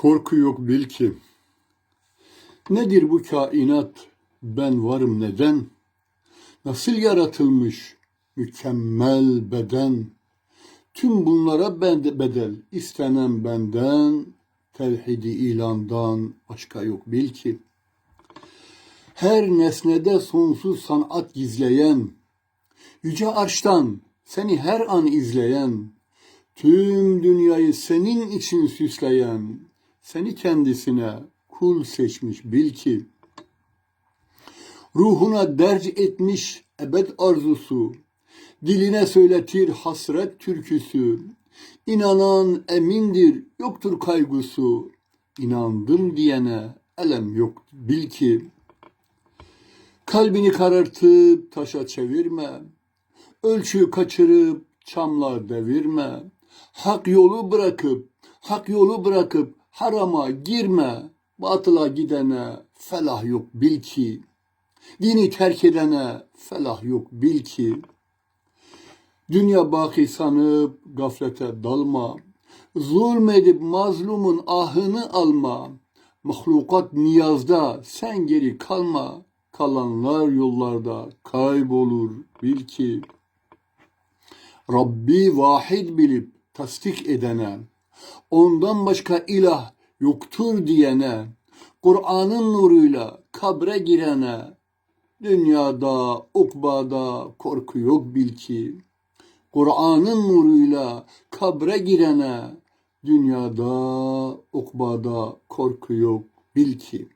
Korku yok bil ki. Nedir bu kainat? Ben varım neden? Nasıl yaratılmış mükemmel beden? Tüm bunlara bedel istenen benden tevhidi ilandan başka yok bil ki. Her nesnede sonsuz sanat gizleyen, yüce arştan seni her an izleyen, tüm dünyayı senin için süsleyen, seni kendisine kul seçmiş bil ki. Ruhuna derc etmiş ebed arzusu, diline söyletir hasret türküsü. İnanan emindir, yoktur kaygısı. İnandım diyene elem yok bil ki. Kalbini karartıp taşa çevirme. Ölçü kaçırıp çamlar devirme. Hak yolu bırakıp, hak yolu bırakıp harama girme. Batıla gidene felah yok bil ki. Dini terk edene felah yok bil ki. Dünya baki sanıp gaflete dalma. Zulmedip mazlumun ahını alma. Mahlukat niyazda sen geri kalma. Kalanlar yollarda kaybolur bil ki. Rabbi vahid bilip tasdik edene, ondan başka ilah yoktur diyene, Kur'an'ın nuruyla kabre girene, dünyada, ukbada korku yok bil ki. Kur'an'ın nuruyla kabre girene, dünyada, ukbada korku yok bil ki.